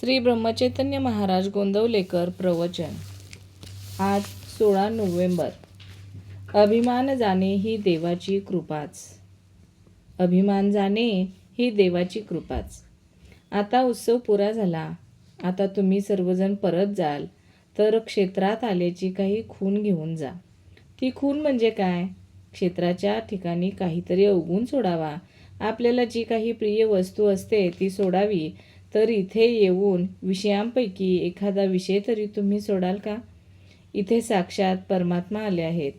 श्री ब्रह्मचैतन्य महाराज गोंदवलेकर प्रवचन. आज सोळा नोव्हेंबर. अभिमान जाणे ही देवाची कृपाच. अभिमान जाणे ही देवाची कृपाच. आता उत्सव पुरा झाला. आता तुम्ही सर्वजण परत जाल तर क्षेत्रात आल्याची काही खून घेऊन जा. ती खून म्हणजे काय? क्षेत्राच्या ठिकाणी काहीतरी अवगुण सोडावा. आपल्याला जी काही प्रिय वस्तू असते ती सोडावी तर इथे येऊन विषयांपैकी एखादा विषय तरी तुम्ही सोडाल का? इथे साक्षात परमात्मा आले आहेत.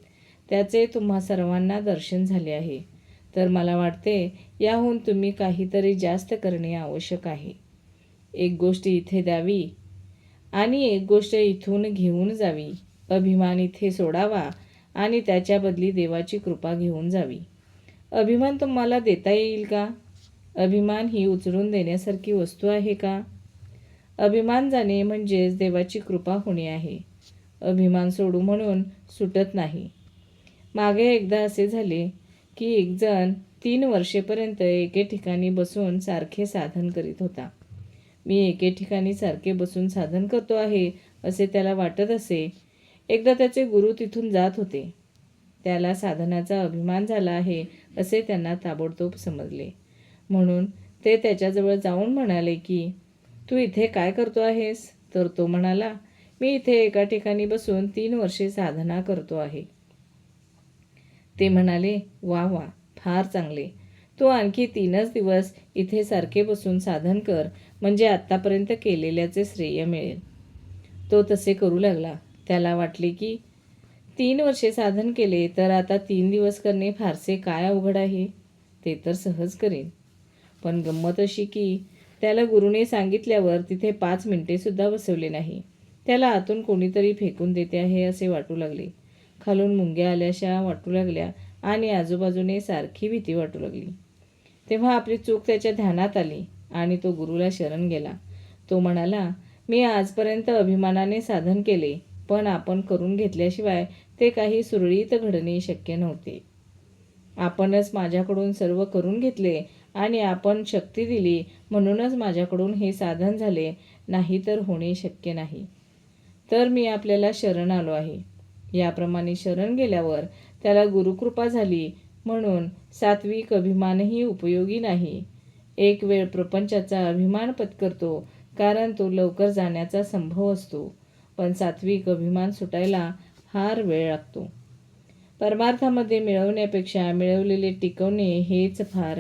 त्याचे तुम्हा सर्वांना दर्शन झाले आहे. तर मला वाटते याहून तुम्ही काहीतरी जास्त करणे आवश्यक आहे. एक गोष्ट इथे द्यावी आणि एक गोष्ट इथून घेऊन जावी. अभिमान इथे सोडावा आणि त्याच्या बदली देवाची कृपा घेऊन जावी. अभिमान तुम्हाला देता येईल का? अभिमान ही उचलून देण्यासारखी वस्तू आहे का? अभिमान जाणे म्हणजेच देवाची कृपा होणे आहे. अभिमान सोडू म्हणून सुटत नाही. मागे एकदा असे झाले की एकजण तीन वर्षेपर्यंत एके ठिकाणी बसून सारखे साधन करीत होता. मी एके ठिकाणी सारखे बसून साधन करतो आहे असे त्याला वाटत असे. एकदा त्याचे गुरु तिथून जात होते. त्याला साधनाचा अभिमान झाला आहे असे त्यांना ताबडतोब समजले. म्हणून ते त्याच्याजवळ जाऊन म्हणाले की तू इथे काय करतो आहेस? तर तो म्हणाला मी इथे एका ठिकाणी बसून तीन वर्षे साधना करतो आहे. ते म्हणाले वा वा फार चांगले. तू आणखी तीनच दिवस इथे सारखे बसून साधन कर म्हणजे आत्तापर्यंत केलेल्याचे श्रेय मिळेल. तो तसे करू लागला. त्याला वाटले की तीन वर्षे साधन केले तर आता तीन दिवस करणे फारसे काय अवघड आहे? ते तर सहज करेन. पण गंमत अशी की त्याला गुरुने सांगितल्यावर तिथे पाच मिनिटेसुद्धा बसवले नाही. त्याला आतून कोणीतरी फेकून देते आहे असे वाटू लागले. खालून मुंग्या आल्याशा वाटू लागल्या आणि आजूबाजूने सारखी भीती वाटू लागली. तेव्हा आपली चूक त्याच्या ध्यानात आली आणि तो गुरुला शरण गेला. तो म्हणाला मी आजपर्यंत अभिमानाने साधन केले पण आपण करून घेतल्याशिवाय ते काही सुरळीत घडणे शक्य नव्हते. आपणच माझ्याकडून सर्व करून घेतले आणि आपण शक्ती दिली म्हणूनच माझ्याकडून हे साधन झाले नाही तर होणे शक्य नाही. तर मी आपल्याला शरण आलो आहे. याप्रमाणे शरण गेल्यावर त्याला गुरुकृपा झाली म्हणून सात्विक अभिमानही उपयोगी नाही. एक वेळ प्रपंचाचा अभिमान पत्करतो कारण तो लवकर जाण्याचा संभव असतो पण सात्विक अभिमान सुटायला फार वेळ लागतो. परमार्थामध्ये मिळवण्यापेक्षा मिळवलेले टिकवणे हेच फार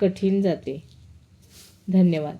कठीण जाते. धन्यवाद.